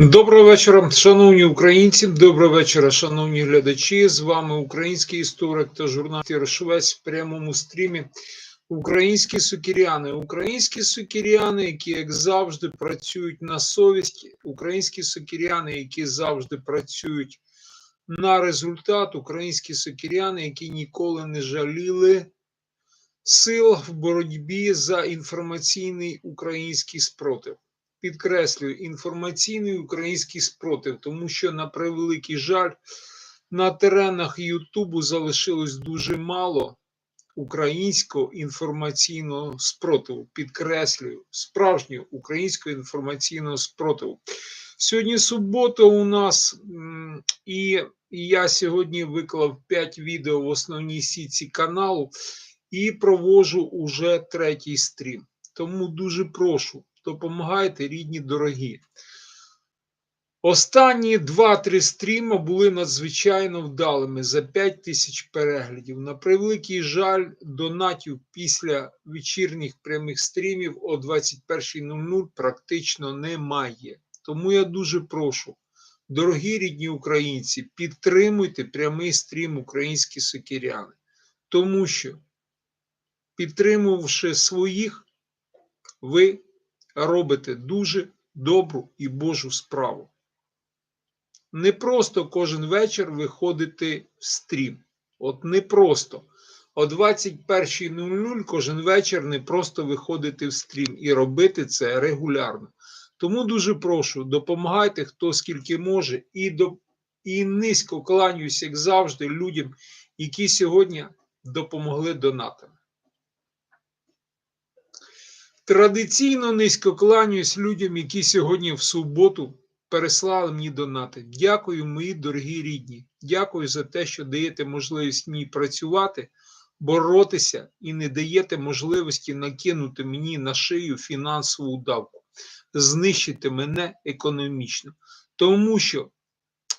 Доброго вечора, шановні українці. Доброго вечора, шановні глядачі. З вами український історик та журналіст Єршовець в прямому стрімі. Українські сукіряни. Українські сукіряни, які як завжди працюють на совість. Українські сукіряни, які завжди працюють на результат. Українські сукіряни, які ніколи не жаліли сил в боротьбі за інформаційний український спротив підкреслюю, інформаційний український спротив, тому що, на превеликий жаль, на теренах Ютубу залишилось дуже мало українського інформаційного спротиву. Підкреслюю, справжнього українського інформаційного спротиву. Сьогодні субота у нас, і я сьогодні виклав 5 відео в основній сітці каналу і провожу уже третій стрім. Тому дуже прошу допомагайте, рідні дорогі. Останні 2-3 стріми були надзвичайно вдалими за 5 тисяч переглядів. На превеликий жаль, донатів після вечірніх прямих стрімів о 21.00 практично немає. Тому я дуже прошу, дорогі рідні українці, підтримуйте прямий стрім українські сокиряни. Тому що, підтримувавши своїх, ви робите дуже добру і Божу справу. Не просто кожен вечір виходити в стрім. От не просто. О 21.00 кожен вечір не просто виходити в стрім і робити це регулярно. Тому дуже прошу, допомагайте хто скільки може, і до, і низько кланяюся, як завжди, людям, які сьогодні допомогли донатами. Традиційно низько кланяюсь людям, які сьогодні в суботу переслали мені донати. Дякую, мої дорогі рідні. Дякую за те, що даєте можливість мені працювати, боротися і не даєте можливості накинути мені на шию фінансову давку, знищити мене економічно. Тому що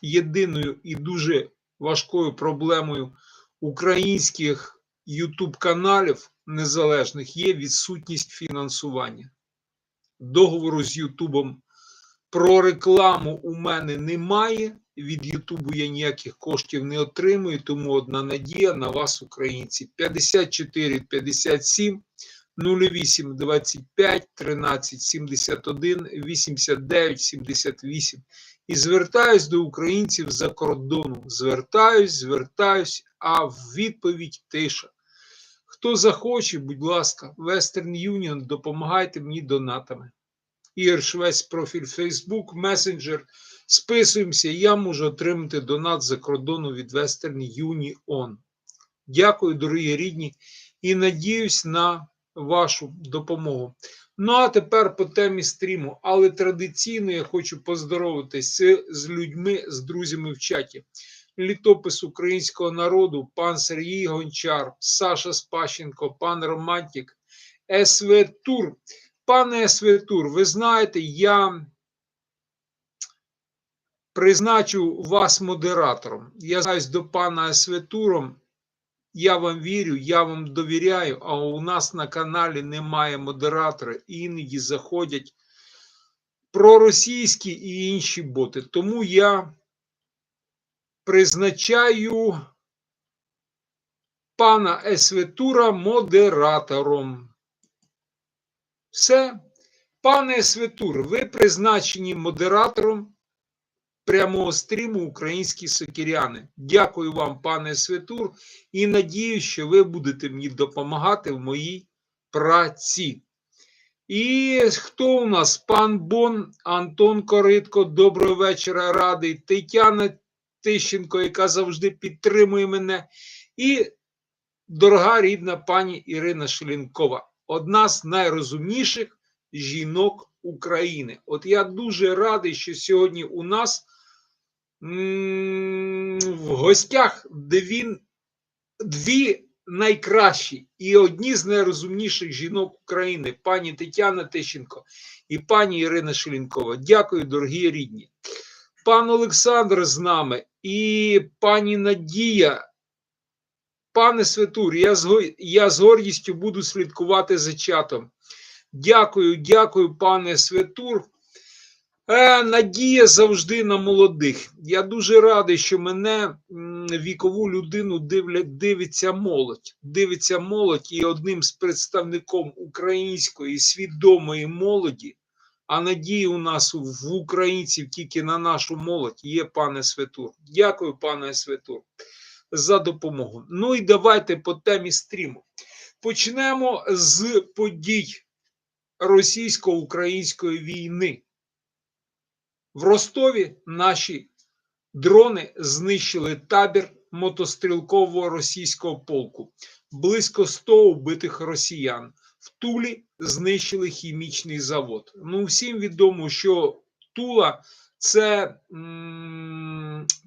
єдиною і дуже важкою проблемою українських YouTube каналів незалежних є відсутність фінансування. Договору з Ютубом про рекламу у мене немає. Від Ютубу я ніяких коштів не отримую, тому одна надія на вас, українці. 54 57 08 25 13 71 89 78. І звертаюсь до українців за кордону. Звертаюсь, звертаюсь, а в відповідь тиша. Хто захоче, будь ласка, Western Union, допомагайте мені донатами. Ігор Швець, профіль Facebook, месенджер. Списуємося, я можу отримати донат за кордону від Western Union. Дякую, дорогі рідні, і надіюсь на вашу допомогу. Ну, а тепер по темі стріму. Але традиційно я хочу поздоровитися з людьми, з друзями в чаті літопис українського народу, пан Сергій Гончар, Саша Спащенко, пан Романтік, СВ Тур. Пане СВ Тур, ви знаєте, я призначу вас модератором. Я знаюсь до пана СВ Туром. Я вам вірю, я вам довіряю, а у нас на каналі немає модератора, іноді заходять проросійські і інші боти. Тому я призначаю пана Есветура модератором. Все. Пане Есветур, ви призначені модератором прямого стріму Українські сокіряни. Дякую вам, пане Есветур, і надію, що ви будете мені допомагати в моїй праці. І хто у нас? Пан Бон, Антон Коритко, доброго вечора, радий. Тетяна Тищенко, яка завжди підтримує мене, і дорога рідна пані Ірина Шелінкова, одна з найрозумніших жінок України. От я дуже радий, що сьогодні у нас в гостях де він дві найкращі і одні з найрозумніших жінок України, пані Тетяна Тищенко і пані Ірина Шелінкова. Дякую, дорогі рідні. Пан Олександр з нами і пані Надія. Пане Светур, я з, я з гордістю буду слідкувати за чатом. Дякую, дякую, пане Светур. Е, Надія завжди на молодих. Я дуже радий, що мене вікову людину дивлять, дивиться молодь. Дивиться молодь, і одним з представником української свідомої молоді, а надії у нас в українців тільки на нашу молодь, є пане Светур. Дякую, пане Светур, за допомогу. Ну і давайте по темі стріму. Почнемо з подій російсько-української війни. В Ростові наші дрони знищили табір мотострілкового російського полку. Близько 100 убитих росіян. В Тулі знищили хімічний завод. Ну, всім відомо, що Тула це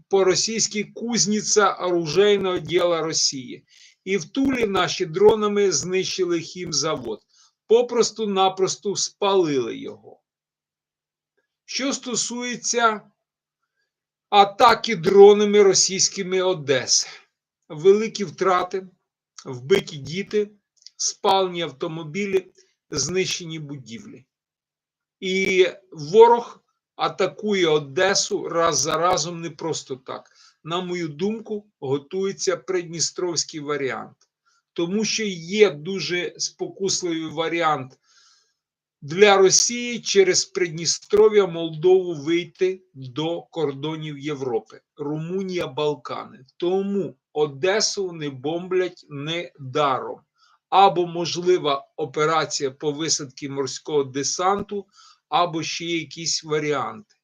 по-російськи кузниця оружейного діла Росії. І в Тулі наші дронами знищили хімзавод. Попросту-напросту спалили його. Що стосується атаки дронами російськими Одеси, великі втрати, вбиті діти, спалені автомобілі, знищені будівлі. І ворог атакує Одесу раз за разом не просто так. На мою думку, готується придністровський варіант, тому що є дуже спокусливий варіант для Росії через Придністров'я Молдову вийти до кордонів Європи, Румунія, Балкани. Тому Одесу не бомблять не даром. Або можлива операція по висадці морського десанту, або ще якісь варіанти.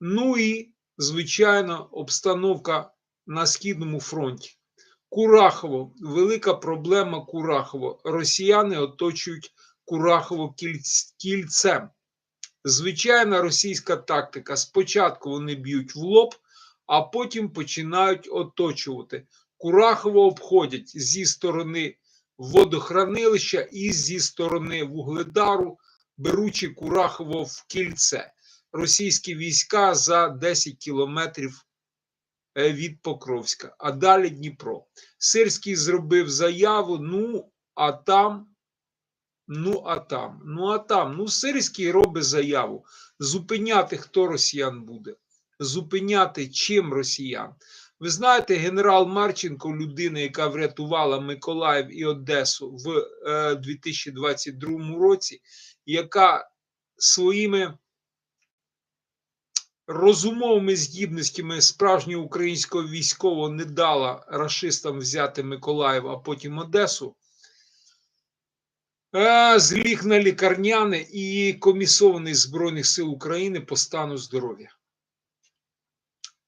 Ну і, звичайно, обстановка на Східному фронті. Курахово, велика проблема Курахово. Росіяни оточують Курахово кільцем. Звичайна російська тактика. Спочатку вони б'ють в лоб, а потім починають оточувати. Курахово обходять зі сторони водохранилища і зі сторони Вугледару, беручи Курахово в кільце. Російські війська за 10 кілометрів від Покровська, а далі Дніпро. Сирський зробив заяву. Ну, а там. Ну, а там, ну, а там, ну, Сирський робить заяву. Зупиняти, хто росіян буде, зупиняти чим росіян. Ви знаєте, генерал Марченко, людина, яка врятувала Миколаїв і Одесу в е, 2022 році, яка своїми розумовими здібностями справжнього українського військового не дала рашистам взяти Миколаїв, а потім Одесу. Зліг на лікарняне і комісований Збройних сил України по стану здоров'я.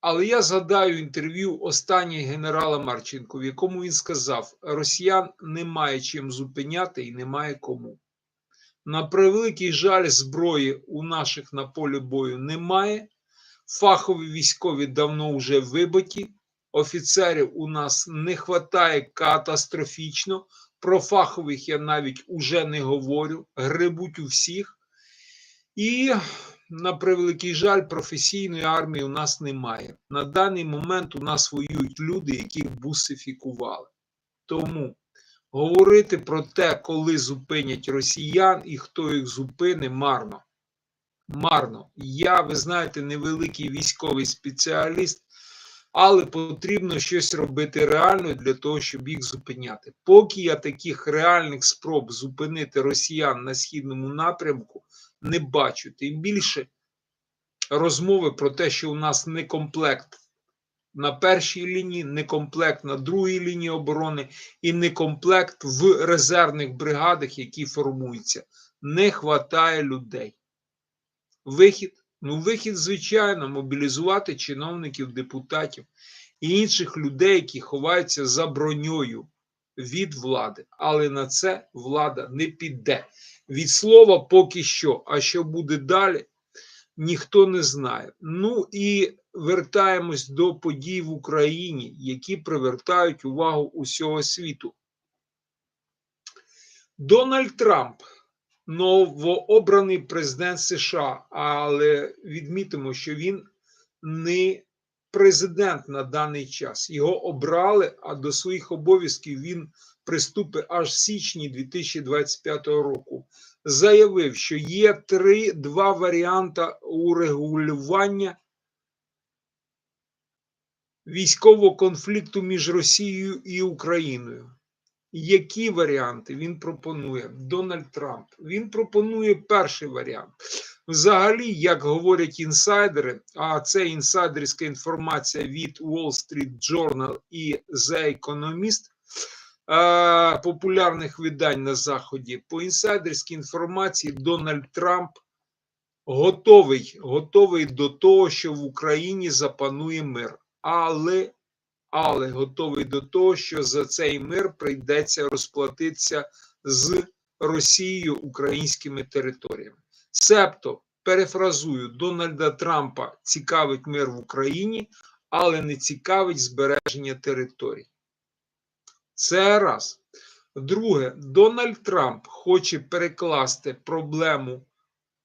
Але я згадаю інтерв'ю останнє генерала Марченко, в якому він сказав: Росіян немає чим зупиняти і немає кому. На превеликий жаль, зброї у наших на полі бою немає. Фахові військові давно вже вибиті. Офіцерів у нас не вистачає катастрофічно. Про фахових я навіть уже не говорю, грибуть у всіх. І, на превеликий жаль, професійної армії у нас немає. На даний момент у нас воюють люди, яких бусифікували. Тому говорити про те, коли зупинять росіян і хто їх зупине, марно. Марно. Я, ви знаєте, невеликий військовий спеціаліст але потрібно щось робити реально для того, щоб їх зупиняти. Поки я таких реальних спроб зупинити росіян на східному напрямку не бачу. Тим більше розмови про те, що у нас не комплект на першій лінії, не комплект на другій лінії оборони і не комплект в резервних бригадах, які формуються. Не вистачає людей. Вихід Ну, вихід, звичайно, мобілізувати чиновників, депутатів і інших людей, які ховаються за броньою від влади. Але на це влада не піде. Від слова поки що. А що буде далі, ніхто не знає. Ну і вертаємось до подій в Україні, які привертають увагу усього світу. Дональд Трамп новообраний президент США, але відмітимо, що він не президент на даний час. Його обрали, а до своїх обов'язків він приступить аж в січні 2025 року. Заявив, що є три два варіанти урегулювання військового конфлікту між Росією і Україною. Які варіанти він пропонує? Дональд Трамп. Він пропонує перший варіант. Взагалі, як говорять інсайдери, а це інсайдерська інформація від Wall Street Journal і The Economist, популярних видань на Заході, по інсайдерській інформації Дональд Трамп готовий, готовий до того, що в Україні запанує мир. Але але готовий до того, що за цей мир прийдеться розплатитися з Росією українськими територіями. Себто, перефразую, Дональда Трампа цікавить мир в Україні, але не цікавить збереження територій. Це раз. Друге, Дональд Трамп хоче перекласти проблему,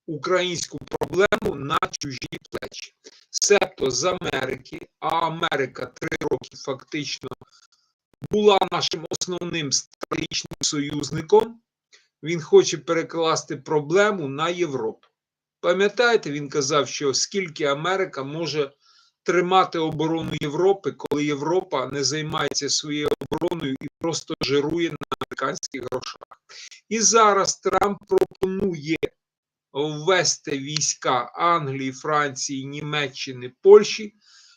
українську проблему на чужі плечі. Себто з Америки, а Америка три роки фактично була нашим основним стратегічним союзником. Він хоче перекласти проблему на Європу. Пам'ятаєте, він казав, що скільки Америка може тримати оборону Європи, коли Європа не займається своєю обороною і просто жирує на американських грошах. І зараз Трамп пропонує ввести війська Англії, Франції, Німеччини, Польщі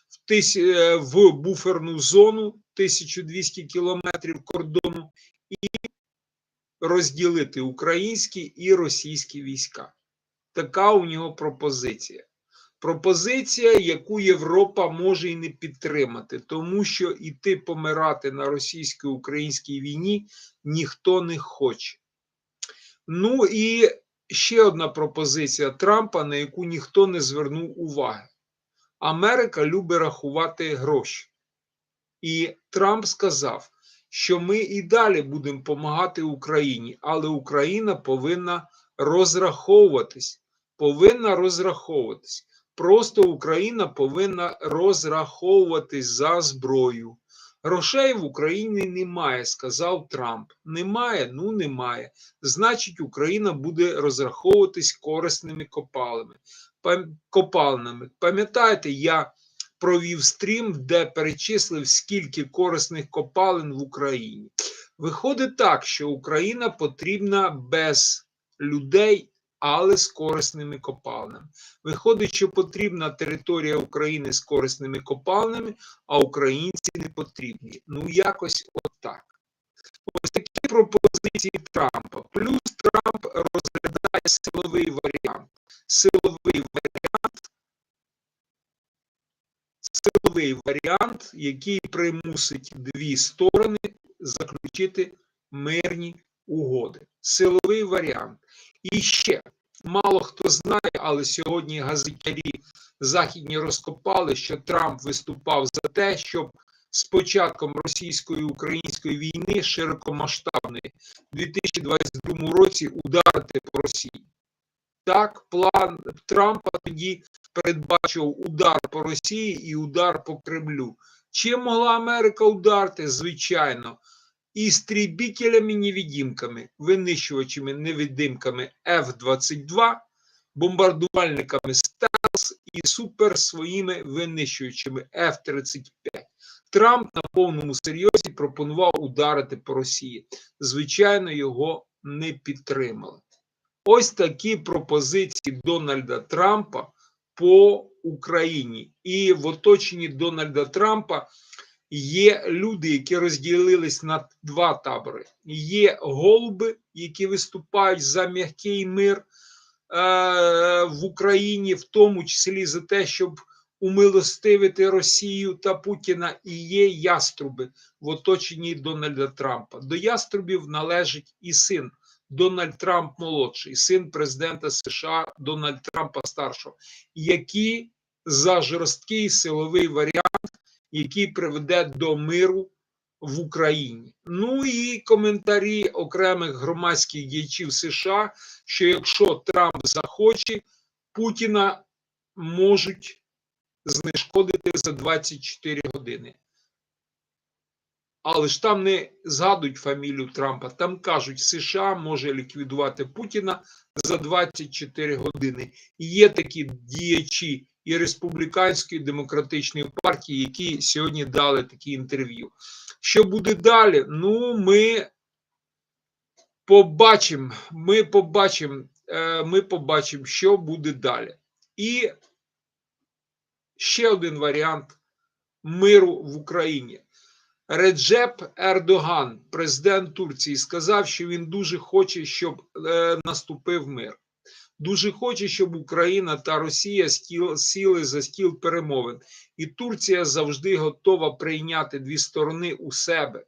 в, тис... е, в буферну зону 1200 кілометрів кордону і розділити українські і російські війська. Така у нього пропозиція. Пропозиція, яку Європа може і не підтримати, тому що іти помирати на російсько-українській війні ніхто не хоче. Ну і ще одна пропозиція Трампа, на яку ніхто не звернув уваги. Америка любить рахувати гроші. І Трамп сказав, що ми і далі будемо допомагати Україні, але Україна повинна розраховуватись. Повинна розраховуватись. Просто Україна повинна розраховуватись за зброю. Грошей в Україні немає, сказав Трамп. Немає, ну немає. Значить, Україна буде розраховуватись корисними копалами. копалинами. Пам'ятаєте, я провів стрім, де перечислив, скільки корисних копалин в Україні. Виходить так, що Україна потрібна без людей. Але з корисними копалинами. Виходить, що потрібна територія України з корисними копалинами, а українці не потрібні. Ну, якось отак. Ось такі пропозиції Трампа. Плюс Трамп розглядає силовий варіант. Силовий варіант, силовий варіант, який примусить дві сторони заключити мирні угоди. Силовий варіант. І ще мало хто знає, але сьогодні газетярі західні розкопали, що Трамп виступав за те, щоб з початком російської української війни широкомасштабної у 2022 році ударити по Росії. Так, план Трампа тоді передбачив удар по Росії і удар по Кремлю. Чим могла Америка ударити? Звичайно, істрібітелями-невідімками, винищувачами невидимками F-22, бомбардувальниками СТЕЛС і супер своїми винищувачами F-35. Трамп на повному серйозі пропонував ударити по Росії. Звичайно, його не підтримали. Ось такі пропозиції Дональда Трампа по Україні. І в оточенні Дональда Трампа є люди, які розділились на два табори. Є голуби, які виступають за м'який мир е, в Україні, в тому числі за те, щоб умилостивити Росію та Путіна, і є яструби в оточенні Дональда Трампа. До яструбів належить і син. Дональд Трамп молодший, син президента США Дональд Трампа старшого, які за жорсткий силовий варіант, який приведе до миру в Україні. Ну і коментарі окремих громадських діячів США, що якщо Трамп захоче, Путіна можуть знешкодити за 24 години. Але ж там не згадують фамілію Трампа, там кажуть, США може ліквідувати Путіна за 24 години. І є такі діячі і республіканської демократичної партії, які сьогодні дали такі інтерв'ю. Що буде далі? Ну, ми побачимо, ми побачимо, е, ми побачимо, що буде далі. І ще один варіант миру в Україні. Реджеп Ердоган, президент Турції, сказав, що він дуже хоче, щоб е, наступив мир. Дуже хоче, щоб Україна та Росія сіли за стіл перемовин. І Турція завжди готова прийняти дві сторони у себе,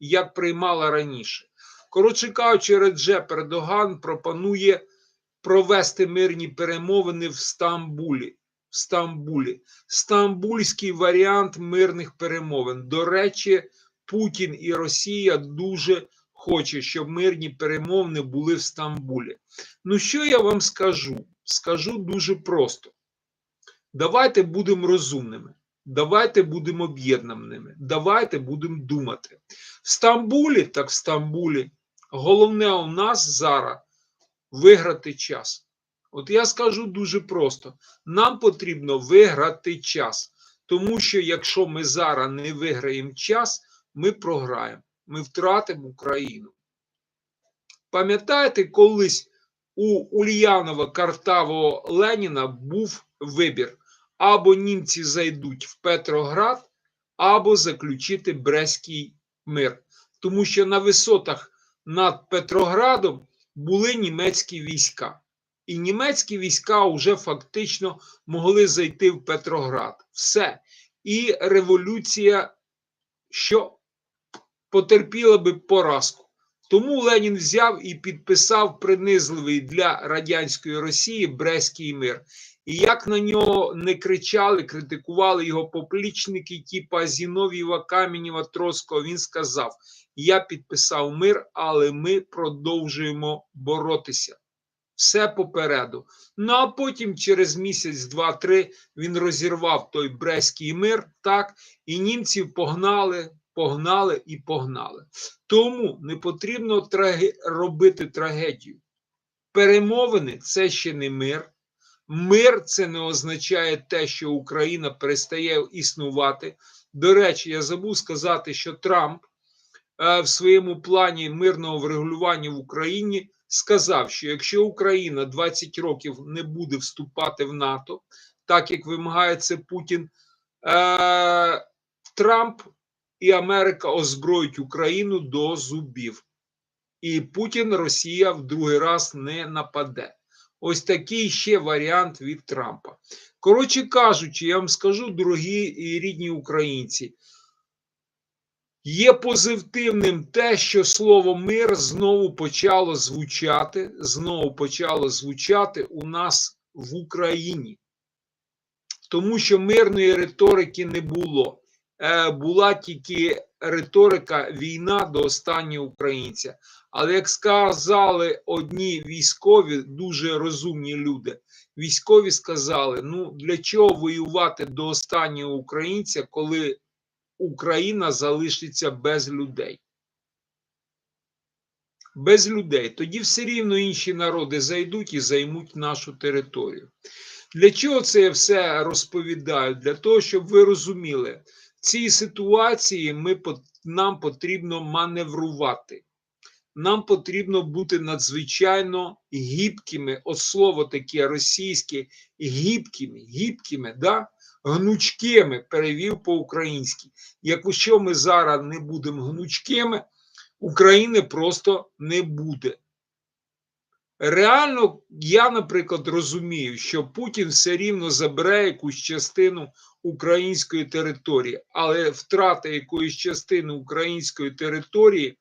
як приймала раніше. Коротше кажучи, Реджеп Ердоган пропонує провести мирні перемовини в Стамбулі. В Стамбулі. Стамбульський варіант мирних перемовин. До речі, Путін і Росія дуже хоче, щоб мирні перемовини були в Стамбулі. Ну, що я вам скажу? Скажу дуже просто. Давайте будемо розумними. Давайте будемо об'єднаними. Давайте будемо думати. В Стамбулі, так в Стамбулі, головне у нас зараз виграти час. От я скажу дуже просто: нам потрібно виграти час, тому що якщо ми зараз не виграємо час, ми програємо, ми втратимо Україну. Пам'ятаєте, колись у Ульянова Картавого Леніна був вибір: або німці зайдуть в Петроград, або заключити Брестський мир, тому що на висотах над Петроградом були німецькі війська. І німецькі війська вже фактично могли зайти в Петроград. Все. І революція, що потерпіла би поразку. Тому Ленін взяв і підписав принизливий для радянської Росії Брестський мир. І як на нього не кричали, критикували його поплічники, типа Зінов'єва, Каменєва, Троцького, він сказав: Я підписав мир, але ми продовжуємо боротися все попереду. Ну а потім, через місяць, два-три, він розірвав той Брестський мир, так, і німців погнали, погнали і погнали. Тому не потрібно траге... робити трагедію. Перемовини це ще не мир. Мир це не означає те, що Україна перестає існувати. До речі, я забув сказати, що Трамп е, в своєму плані мирного врегулювання в Україні сказав, що якщо Україна 20 років не буде вступати в НАТО, так як вимагає це Путін, е, Трамп і Америка озброють Україну до зубів. І Путін Росія в другий раз не нападе. Ось такий ще варіант від Трампа. Коротше кажучи, я вам скажу, дорогі і рідні українці. Є позитивним те, що слово мир знову почало звучати, знову почало звучати у нас в Україні. Тому що мирної риторики не було. Е, була тільки риторика війна до останнього українця. Але як сказали одні військові, дуже розумні люди, військові сказали: ну для чого воювати до останнього українця, коли Україна залишиться без людей. Без людей. Тоді все рівно інші народи зайдуть і займуть нашу територію. Для чого це я все розповідаю? Для того, щоб ви розуміли, цій ситуації ми, нам потрібно маневрувати. Нам потрібно бути надзвичайно гібкими, от слово таке російське, гібкими, гібкими, да? гнучкими перевів по-українськи. Якщо ми зараз не будемо гнучкими, України просто не буде. Реально, я, наприклад, розумію, що Путін все рівно забере якусь частину української території, але втрата якоїсь частини української території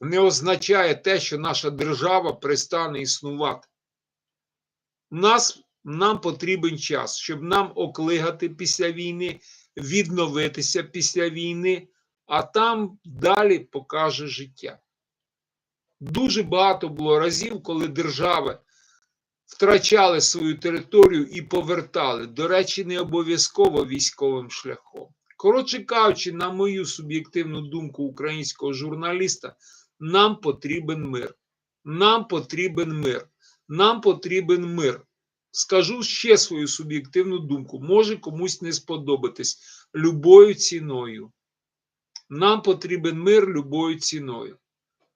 не означає те, що наша держава перестане існувати. Нас нам потрібен час, щоб нам оклигати після війни, відновитися після війни, а там далі покаже життя. Дуже багато було разів, коли держави втрачали свою територію і повертали. До речі, не обов'язково військовим шляхом. Коротше кажучи, на мою суб'єктивну думку українського журналіста, нам потрібен мир. Нам потрібен мир. Нам потрібен мир. Скажу ще свою суб'єктивну думку. Може комусь не сподобатись любою ціною. Нам потрібен мир любою ціною.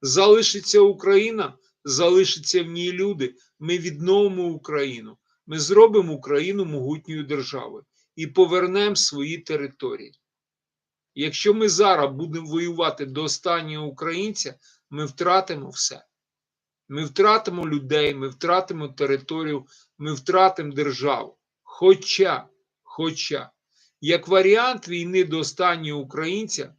Залишиться Україна, залишаться в ній люди. Ми відновимо Україну. Ми зробимо Україну могутньою державою і повернемо свої території. Якщо ми зараз будемо воювати до останнього українця, ми втратимо все. Ми втратимо людей, ми втратимо територію, ми втратимо державу. Хоча, хоча, як варіант війни до останнього українця,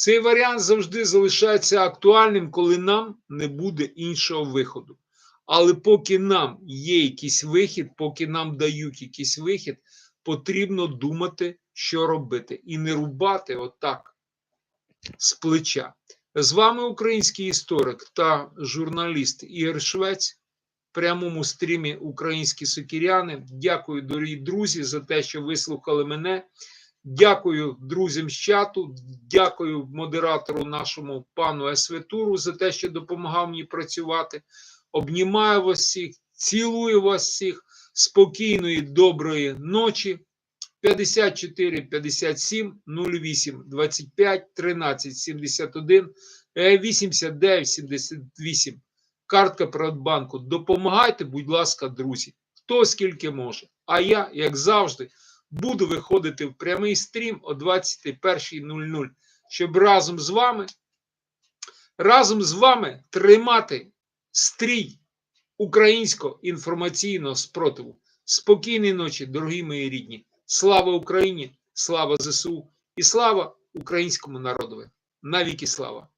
цей варіант завжди залишається актуальним, коли нам не буде іншого виходу. Але поки нам є якийсь вихід, поки нам дають якийсь вихід, потрібно думати, що робити, і не рубати отак з плеча. З вами український історик та журналіст Ігор Швець в прямому стрімі Українські сокіряни. Дякую, дорогі друзі, за те, що вислухали мене. Дякую друзям з чату, дякую модератору нашому пану Есветуру за те, що допомагав мені працювати. Обнімаю вас всіх, цілую вас всіх. Спокійної, доброї ночі. 54 57 08 25 13 71 е, 89 78. Картка Приватбанку. Допомагайте, будь ласка, друзі. Хто скільки може. А я, як завжди, буду виходити в прямий стрім о 21.00, щоб разом з вами, разом з вами тримати стрій українського інформаційного спротиву. Спокійної ночі, дорогі мої рідні. Слава Україні! Слава ЗСУ і слава українському народові! Навіки слава!